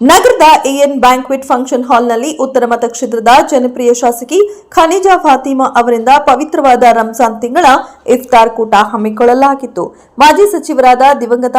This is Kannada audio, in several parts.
ನಗರದ ಎಎನ್ ಬ್ಯಾಂಕ್ವೆಟ್ ಫಂಕ್ಷನ್ ಹಾಲ್ನಲ್ಲಿ ಉತ್ತರ ಮತಕ್ಷೇತ್ರದ ಜನಪ್ರಿಯ ಶಾಸಕಿ ಖನಿಜಾ ಫಾತಿಮಾ ಅವರಿಂದ ಪವಿತ್ರವಾದ ರಂಜಾನ್ ತಿಂಗಳ ಇಫ್ತಾರ್ ಕೂಟ ಹಮ್ಮಿಕೊಳ್ಳಲಾಗಿತ್ತು. ಮಾಜಿ ಸಚಿವರಾದ ದಿವಂಗತ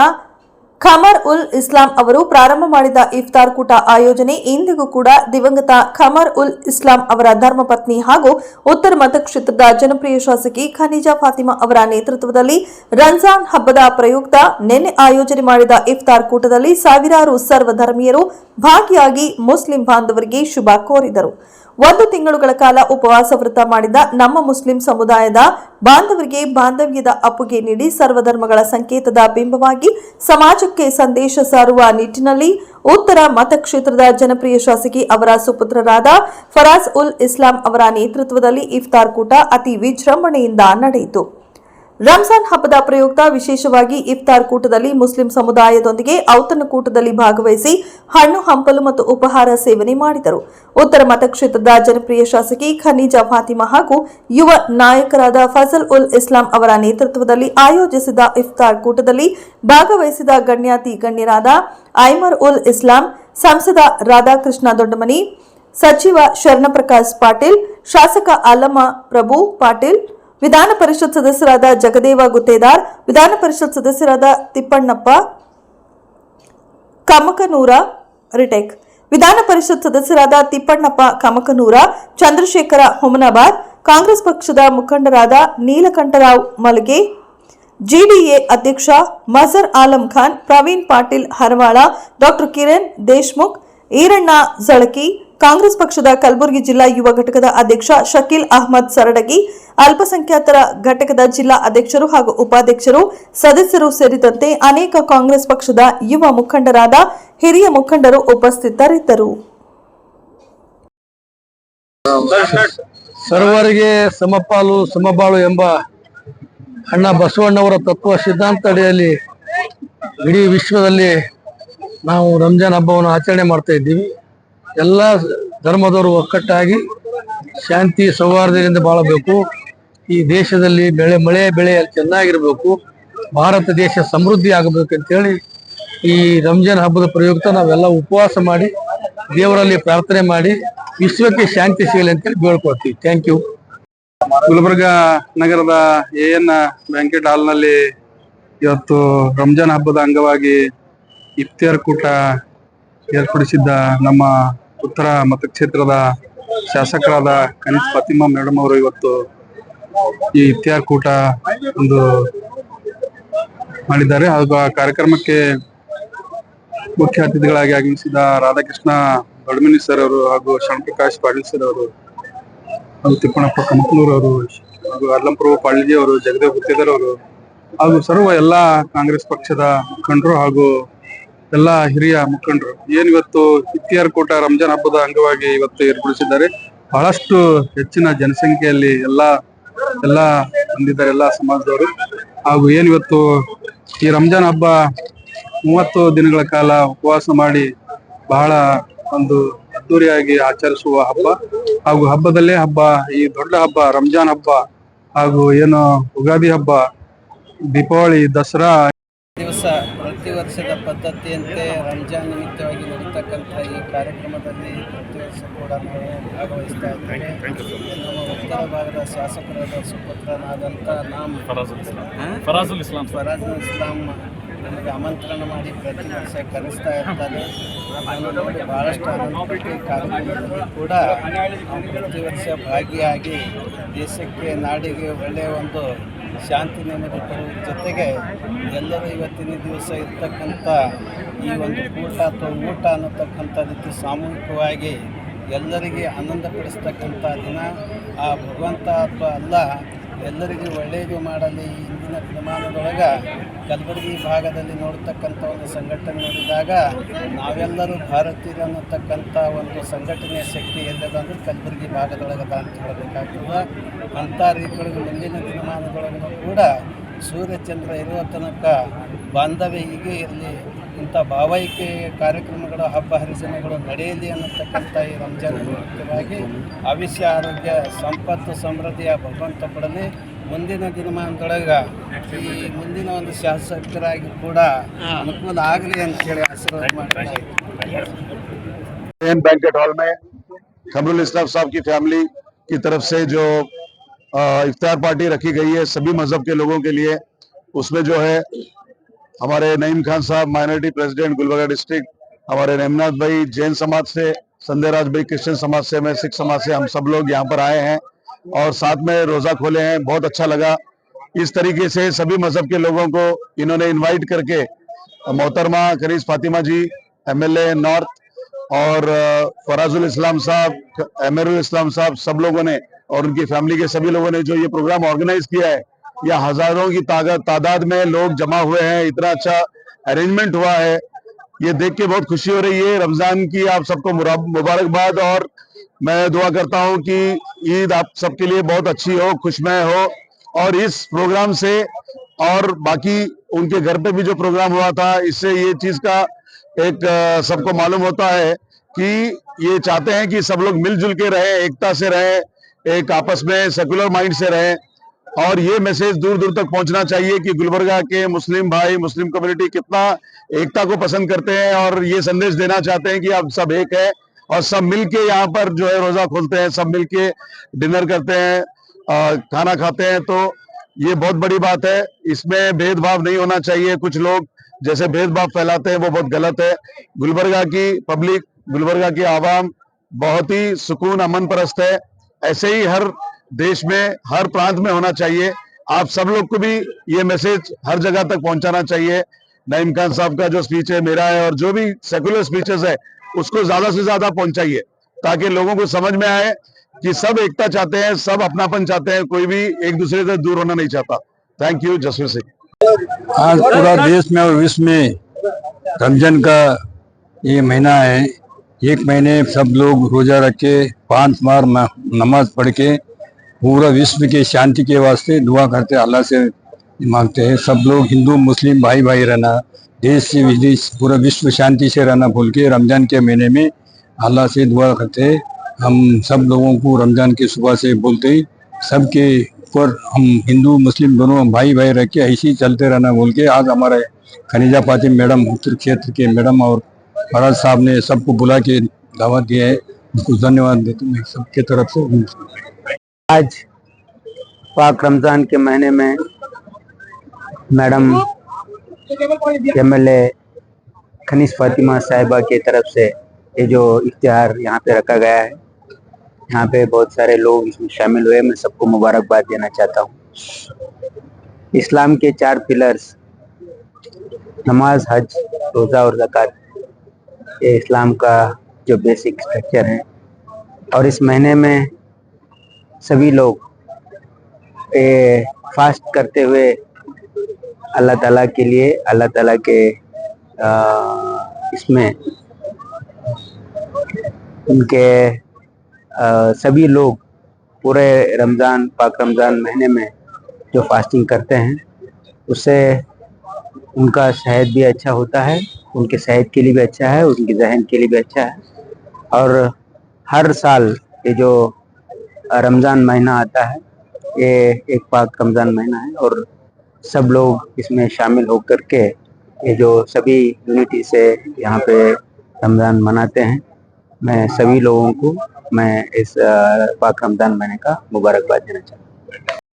ಖಮರ್ ಉಲ್ ಇಸ್ಲಾಂ ಅವರು ಪ್ರಾರಂಭ ಮಾಡಿದ ಇಫ್ತಾರ್ ಕೂಟ ಆಯೋಜನೆ ಇಂದಿಗೂ ಕೂಡ ದಿವಂಗತ ಖಮರ್ ಉಲ್ ಇಸ್ಲಾಂ ಅವರ ಧರ್ಮಪತ್ನಿ ಹಾಗೂ ಉತ್ತರ ಮತಕ್ಷೇತ್ರದ ಜನಪ್ರಿಯ ಶಾಸಕಿ ಖನಿಜಾ ಫಾತಿಮಾ ಅವರ ನೇತೃತ್ವದಲ್ಲಿ ರಂಜಾನ್ ಹಬ್ಬದ ಪ್ರಯುಕ್ತ ನಿನ್ನೆ ಆಯೋಜನೆ ಮಾಡಿದ ಇಫ್ತಾರ್ ಕೂಟದಲ್ಲಿ ಸಾವಿರಾರು ಸರ್ವಧರ್ಮೀಯರು ಭಾಗಿಯಾಗಿ ಮುಸ್ಲಿಂ ಬಾಂಧವರಿಗೆ ಶುಭ ಕೋರಿದರು. ಒಂದು ತಿಂಗಳುಗಳ ಕಾಲ ಉಪವಾಸ ವ್ರತ ಮಾಡಿದ ನಮ್ಮ ಮುಸ್ಲಿಂ ಸಮುದಾಯದ ಬಾಂಧವರಿಗೆ ಬಾಂಧವ್ಯದ ಅಪ್ಪುಗೆ ನೀಡಿ ಸರ್ವಧರ್ಮಗಳ ಸಂಕೇತದ ಬಿಂಬವಾಗಿ ಸಮಾಜಕ್ಕೆ ಸಂದೇಶ ಸಾರುವ ನಿಟ್ಟಿನಲ್ಲಿ ಉತ್ತರ ಮತಕ್ಷೇತ್ರದ ಜನಪ್ರಿಯ ಶಾಸಕಿ ಅವರ ಸುಪುತ್ರರಾದ ಫರಾಜ್ ಉಲ್ ಇಸ್ಲಾಂ ಅವರ ನೇತೃತ್ವದಲ್ಲಿ ಇಫ್ತಾರ್ ಕೂಟ ಅತಿ ವಿಜೃಂಭಣೆಯಿಂದ ನಡೆಯಿತು. ರಂಜಾನ್ ಹಬ್ಬದ ಪ್ರಯುಕ್ತ ವಿಶೇಷವಾಗಿ ಇಫ್ತಾರ್ ಕೂಟದಲ್ಲಿ ಮುಸ್ಲಿಂ ಸಮುದಾಯದೊಂದಿಗೆ ಔತಣ ಕೂಟದಲ್ಲಿ ಭಾಗವಹಿಸಿ ಹಣ್ಣು, ಹಂಪಲು ಮತ್ತು ಉಪಹಾರ ಸೇವನೆ ಮಾಡಿದರು. ಉತ್ತರ ಮತಕ್ಷೇತ್ರದ ಜನಪ್ರಿಯ ಶಾಸಕಿ ಖನೀಜಾ ಫಾತಿಮಾ ಹಾಗೂ ಯುವ ನಾಯಕರಾದ ಫಜಲ್ ಉಲ್ ಇಸ್ಲಾಂ ಅವರ ನೇತೃತ್ವದಲ್ಲಿ ಆಯೋಜಿಸಿದ ಇಫ್ತಾರ್ ಕೂಟದಲ್ಲಿ ಭಾಗವಹಿಸಿದ ಗಣ್ಯಾತಿ ಗಣ್ಯರಾದ ಐಮರ್ ಉಲ್ ಇಸ್ಲಾಂ, ಸಂಸದ ರಾಧಾಕೃಷ್ಣ ದೊಡ್ಡಮನಿ, ಸಚಿವ ಶರಣಪ್ರಕಾಶ್ ಪಾಟೀಲ್, ಶಾಸಕ ಅಲ್ಲಮ್ಮ ಪ್ರಭು ಪಾಟೀಲ್ ವಿಧಾನ ಪರಿಷತ್ ಸದಸ್ಯರಾದ ಜಗದೇವ ಗುತ್ತೇದಾರ್, ವಿಧಾನ ಪರಿಷತ್ ಸದಸ್ಯರಾದ ತಿಪ್ಪಣ್ಣಪ್ಪ, ಕಮಕನೂರ ರಿಟೆಕ್. ವಿಧಾನ ಪರಿಷತ್ ಸದಸ್ಯರಾದ ತಿಪ್ಪಣ್ಣಪ್ಪ, ಕಮಕನೂರ, ಚಂದ್ರಶೇಖರ ಹೊಮನಾಬಾದ್, ಕಾಂಗ್ರೆಸ್ ಪಕ್ಷದ ಮುಖಂಡರಾದ ನೀಲಕಂಠರಾವ್ ಮಲ್ಗೆ, ಜಿಡಿಎ ಅಧ್ಯಕ್ಷ ಮಜರ್ ಆಲಂ ಖಾನ್, ಪ್ರವೀಣ್ ಪಾಟೀಲ್ ಹರವಾಳ, ಡಾಕ್ಟರ್ ಕಿರಣ್ ದೇಶ್ಮುಖ್, ಈರಣ್ಣ ಜಳಕಿ ಕಾಂಗ್ರೆಸ್ ಪಕ್ಷದ ಕಲಬುರಗಿ ಜಿಲ್ಲಾ ಯುವ ಘಟಕದ ಅಧ್ಯಕ್ಷ ಶಕೀಲ್ ಅಹ್ಮದ್ ಸರಡಗಿ, ಅಲ್ಪಸಂಖ್ಯಾತರ ಘಟಕದ ಜಿಲ್ಲಾ ಅಧ್ಯಕ್ಷರು ಹಾಗೂ ಉಪಾಧ್ಯಕ್ಷರು, ಸದಸ್ಯರು ಸೇರಿದಂತೆ ಅನೇಕ ಕಾಂಗ್ರೆಸ್ ಪಕ್ಷದ ಯುವ ಮುಖಂಡರಾದ ಹಿರಿಯ ಮುಖಂಡರು ಉಪಸ್ಥಿತರಿದ್ದರು. ಸರ್ವರಿಗೆ ಸಮಪಾಲು, ಸಮಬಾಳು ಎಂಬ ಅಣ್ಣ ಬಸವಣ್ಣವರ ತತ್ವ ಸಿದ್ಧಾಂತ ಅಡಿಯಲ್ಲಿ ಇಡೀ ವಿಶ್ವದಲ್ಲಿ ನಾವು ರಂಜಾನ್ ಹಬ್ಬವನ್ನು ಆಚರಣೆ ಮಾಡ್ತಾ ಇದ್ದೀವಿ. ಎಲ್ಲ ಧರ್ಮದವರು ಒಕ್ಕಟ್ಟಾಗಿ ಶಾಂತಿ ಸೌಹಾರ್ದದಿಂದ ಬಾಳಬೇಕು. ಈ ದೇಶದಲ್ಲಿ ಬೆಳೆ, ಮಳೆ ಬೆಳೆ ಚೆನ್ನಾಗಿರಬೇಕು. ಭಾರತ ದೇಶ ಸಮೃದ್ಧಿ ಆಗಬೇಕು ಅಂತೇಳಿ ಈ ರಂಜಾನ್ ಹಬ್ಬದ ಪ್ರಯುಕ್ತ ನಾವೆಲ್ಲ ಉಪವಾಸ ಮಾಡಿ ದೇವರಲ್ಲಿ ಪ್ರಾರ್ಥನೆ ಮಾಡಿ ವಿಶ್ವಕ್ಕೆ ಶಾಂತಿ ಸಿಗಲಿ ಅಂತೇಳಿ ಬೇಡ್ಕೊಳ್ತೀವಿ. ಥ್ಯಾಂಕ್ ಯು ಗುಲ್ಬರ್ಗ ನಗರದ ಎ ಎನ್ ಬ್ಯಾಂಕೆಟ್ ಹಾಲ್ನಲ್ಲಿ ಇವತ್ತು ರಂಜಾನ್ ಹಬ್ಬದ ಅಂಗವಾಗಿ ಇಫ್ತಿಯಾರ್ ಕೂಟ ಏರ್ಪಡಿಸಿದ್ದ ನಮ್ಮ ಉತ್ತರ ಮತಕ್ಷೇತ್ರದ ಶಾಸಕರಾದ ಕನಿಷ್ ಫಾತಿಮಾ ಮೇಡಮ್ ಅವರು ಇವತ್ತು ಈ ಇತ್ಯಾರ್ ಕೂಟ ಒಂದು ಮಾಡಿದ್ದಾರೆ. ಹಾಗೂ ಆ ಕಾರ್ಯಕ್ರಮಕ್ಕೆ ಮುಖ್ಯ ಅತಿಥಿಗಳಾಗಿ ಆಗಮಿಸಿದ ರಾಧಾಕೃಷ್ಣ ಬಡ್ಮಿನಿ ಸರ್ ಅವರು ಹಾಗೂ ಶರಣಪ್ರಕಾಶ್ ಪಾಟೀಲ್ ಸರ್ ಅವರು ಹಾಗೂ ತಿಪ್ಪಣಪ್ಪ ಕಮಕನೂರ್ ಅವರು ಹಾಗೂ ಅರ್ಲಂಪುರ ಪಾಳ್ಜಿ ಅವರು, ಜಗದೇವ್ ಗುತ್ತೇದರ್ ಅವರು ಹಾಗೂ ಸರ್ವ ಎಲ್ಲಾ ಕಾಂಗ್ರೆಸ್ ಪಕ್ಷದ ಮುಖಂಡರು ಹಾಗೂ ಎಲ್ಲಾ ಹಿರಿಯ ಮುಖಂಡರು. ಏನ್ ಇವತ್ತು ಇಫ್ತಿಯಾರ್ ಕೂಟ ರಂಜಾನ್ ಹಬ್ಬದ ಅಂಗವಾಗಿ ಇವತ್ತು ಏರ್ಪಡಿಸಿದ್ದಾರೆ. ಬಹಳಷ್ಟು ಹೆಚ್ಚಿನ ಜನಸಂಖ್ಯೆಯಲ್ಲಿ ಎಲ್ಲಾ, ಎಲ್ಲ ಬಂದಿದ್ದಾರೆ ಎಲ್ಲಾ ಸಮಾಜದವರು. ಹಾಗೂ ಏನ್ ಇವತ್ತು ಈ ರಂಜಾನ್ ಹಬ್ಬ ಮೂವತ್ತು ದಿನಗಳ ಕಾಲ ಉಪವಾಸ ಮಾಡಿ ಬಹಳ ಒಂದು ಅದ್ದೂರಿಯಾಗಿ ಆಚರಿಸುವ ಹಬ್ಬ. ಹಾಗೂ ಹಬ್ಬದಲ್ಲೇ ಹಬ್ಬ, ಈ ದೊಡ್ಡ ಹಬ್ಬ, ರಂಜಾನ್ ಹಬ್ಬ ಹಾಗೂ ಏನು ಉಗಾದಿ ಹಬ್ಬ, ದೀಪಾವಳಿ, ದಸರಾ ವರ್ಷದ ಪದ್ಧತಿಯಂತೆ ರಂಜಾನ್ ನಿಮಿತ್ತವಾಗಿ ನಡೀತಕ್ಕಂಥ ಈ ಕಾರ್ಯಕ್ರಮದಲ್ಲಿ ಪ್ರತಿ ವರ್ಷ ಕೂಡ ನಾವು ಭಾಗವಹಿಸ್ತಾ ಇದ್ದೇವೆ. ನಮ್ಮ ಉತ್ತರ ಭಾಗದ ಶಾಸಕರಾದ ಸುಪುತ್ರನಾದಂಥ ನಾಮ್. ಫರಾಜುಲ್ ಇಸ್ಲಾಂ. ಫರಾಜುಲ್ ಇಸ್ಲಾಂ ನಮಗೆ ಆಮಂತ್ರಣ ಮಾಡಿ ಪ್ರತಿ ವರ್ಷ ಕರೆಸ್ತಾ ಇರ್ತಾರೆ. ನೋಡಿ ಬಹಳಷ್ಟು ಆನಂದಪಟ್ಟು ಕಾರ್ಯಕ್ರಮದಲ್ಲಿ ಕೂಡ ಪ್ರತಿ ವರ್ಷ ಭಾಗಿಯಾಗಿ ದೇಶಕ್ಕೆ ನಾಡಿಗೆ ಒಳ್ಳೆಯ ಒಂದು ಶಾಂತಿ ನೆಮ್ಮದಿ ತರುವ ಜೊತೆಗೆ ಎಲ್ಲರೂ ಇವತ್ತಿನ ದಿವಸ ಇರ್ತಕ್ಕಂಥ ಈ ಒಂದು ಊಟ ಅಥವಾ ಊಟ ಅನ್ನತಕ್ಕಂಥದ್ದು ಸಾಮೂಹಿಕವಾಗಿ ಎಲ್ಲರಿಗೆ ಆನಂದಪಡಿಸ್ತಕ್ಕಂಥ ದಿನ. ಆ ಭಗವಂತ ಅಥವಾ ಅಲ್ಲ, ಎಲ್ಲರಿಗೂ ಒಳ್ಳೆಯದು ಮಾಡಲಿ ಇಂದಿನ ದಿನಮಾನದೊಳಗೆ ಕಲಬುರಗಿ ಭಾಗದಲ್ಲಿ ನೋಡ್ತಕ್ಕಂಥ ಒಂದು ಸಂಘಟನೆ ನೋಡಿದಾಗ ನಾವೆಲ್ಲರೂ ಭಾರತೀಯರು ಅನ್ನತಕ್ಕಂಥ ಒಂದು ಸಂಘಟನೆಯ ಶಕ್ತಿ ಎಲ್ಲದ ಅಂದ್ರೆ ಕಲಬುರಗಿ ಭಾಗದೊಳಗದ ಅಂತ ಹೇಳಬೇಕಾಗ್ತದೆ. ಅಂಥ ರೀತಿಯೊಳಗೆ ಮುಂದಿನ ದಿನಮಾನದೊಳಗೂ ಕೂಡ ಸೂರ್ಯಚಂದ್ರ ಇರುವ ತನಕ ಬಾಂಧವ್ಯ ಹೀಗೆ ಇರಲಿ, ಇಂಥ ಭಾವೈಕ್ಯ ಕಾರ್ಯಕ್ರಮಗಳು ಹಬ್ಬ ಹರಿದಿನಗಳು ನಡೆಯಲಿ ಅನ್ನತಕ್ಕಂಥ ಈ ರಂಜಾನ್ ಮುಖ್ಯವಾಗಿ ಆರೋಗ್ಯ, ಸಂಪತ್ತು, ಸಮೃದ್ಧಿಯ ಭಗವಂತ ಕೊಡಲಿ. ಮುಂದಿನ ದಿನಮಾನದೊಳಗೆ ಈ ಮುಂದಿನ ಒಂದು ಶಾಸಕರಾಗಿ ಕೂಡ ಅನುಕೂಲ ಆಗಲಿ ಅಂತೇಳಿ ಆಶೀರ್ವಾದ ಮಾಡ್ತಾ ಇದ್ದೀನಿ. एन बैंकेट हॉल में कमरुल इस्लाम साहब की फैमिली की तरफ से जो अ, इफ्तार पार्टी रखी गई है सभी मजहब के लोगों के लिए उसमें जो है हमारे नईम खान साहब माइनॉरिटी प्रेसिडेंट गुलबर्गा डिस्ट्रिक्ट हमारे नेमनाथ भाई जैन समाज से संजय राज भाई क्रिश्चियन समाज से मैं सिख समाज से हम सब लोग यहाँ पर आए हैं और साथ में रोजा खोले हैं, बहुत अच्छा लगा। इस तरीके से सभी मज़हब के लोगों को इन्होंने इनवाइट करके मोहतरमा curries Fatima ji MLA north और फराजुल इस्लाम साहब अमीरुल इस्लाम साहब सब लोगों ने और उनकी फैमिली के सभी लोगों ने जो ये प्रोग्राम ऑर्गेनाइज किया है या हज़ारों की तादाद में लोग जमा हुए हैं, इतना अच्छा अरेंजमेंट हुआ है। ये देख के बहुत खुशी हो रही है। रमज़ान की आप सबको मुबारकबाद और मैं दुआ करता हूँ कि ईद आप सबके लिए बहुत अच्छी हो, खुशमय हो और इस प्रोग्राम से और बाकी उनके घर पे भी जो प्रोग्राम हुआ था, इससे ये चीज़ का एक सबको मालूम होता है कि ये चाहते हैं कि सब लोग मिलजुल के रहे, एकता से रहे, एक आपस में सेकुलर माइंड से रहे और ये मैसेज दूर दूर तक पहुँचना चाहिए कि गुलबर्गा के मुस्लिम भाई, मुस्लिम कम्युनिटी कितना एकता को पसंद करते हैं और ये संदेश देना चाहते हैं कि आप सब एक है। और सब मिलके यहाँ पर जो है रोजा खोलते हैं सब मिलके डिनर करते हैं अ, खाना खाते हैं। तो ये बहुत बड़ी बात है। इसमें भेदभाव नहीं होना चाहिए। कुछ लोग जैसे भेदभाव फैलाते हैं वो बहुत गलत है। गुलबर्गा की पब्लिक गुलबर्गा की आवाम बहुत ही सुकून अमन परस्त है। ऐसे ही हर देश में हर प्रांत में होना चाहिए। आप सब लोग को भी ये मैसेज हर जगह तक पहुंचाना चाहिए। नईम खान साहब का जो स्पीच है मेरा है और जो भी सेकुलर स्पीचेस है उसको ज़्यादा से ज़्यादा पहुंचाइए, ताकि लोगों को समझ में आए कि सब एकता चाहते हैं, सब अपनापन चाहते हैं, कोई भी एक दूसरे से दूर होना नहीं चाहता। थैंक यू जसवीर सिंह आज पूरा देश में और विश्व में रमज़ान का ये महीना है। एक महीने सब लोग रोजा रख के, पाँच बार नमाज़ पढ़ के पूरा विश्व के शांति के वास्ते दुआ करते अल्लाह से मांगते हैं। सब लोग हिंदू, मुस्लिम भाई भाई रहना देश से विदेश पूरा विश्व शांति से रहना भूल के रमज़ान के महीने में अल्लाह से दुआ करते हम सब लोगों को रमज़ान की सुबह से बोलते ही। सबके ऊपर हम हिंदू, मुस्लिम दोनों भाई भाई रह के ऐसे चलते रहना बोल के आज हमारे खनिजा पातिम मैडम, उत्तर क्षेत्र के मैडम और महाराज साहब ने सबको बुला के दावत दिया है। उनको धन्यवाद देता हूँ सबके तरफ़ से। आज पाक रमज़ान के महीने में मैडम एमएलए खनीस फातिमा साहिबा की तरफ़ से ये जो इफ्तिहार यहाँ पे रखा गया है, यहाँ पे बहुत सारे लोग इसमें शामिल हुए मैं सबको मुबारकबाद देना चाहता हूँ। इस्लाम के चार पिलर्स, नमाज़, हज, रोज़ा और ज़कात, ये इस्लाम का जो बेसिक स्ट्रक्चर है। और इस महीने में सभी लोग फास्ट करते हुए अल्लाह ताला के लिए, अल्लाह ताला के इसमें उनके सभी लोग पूरे रमज़ान, पाक रमज़ान महीने में जो फास्टिंग करते हैं, उससे उनका सेहत भी अच्छा होता है, उनके सेहत के लिए भी अच्छा है, उनके जहन के लिए भी अच्छा है। और हर साल ये जो रमज़ान महीना आता है, ये एक पाक रमज़ान महीना है और सब लोग इसमें शामिल होकर के ये जो सभी यूनिटी से यहाँ पे रमज़ान मनाते हैं। मैं सभी लोगों को मैं इस पाक रमज़ान महीने का मुबारकबाद देना चाहता हूँ।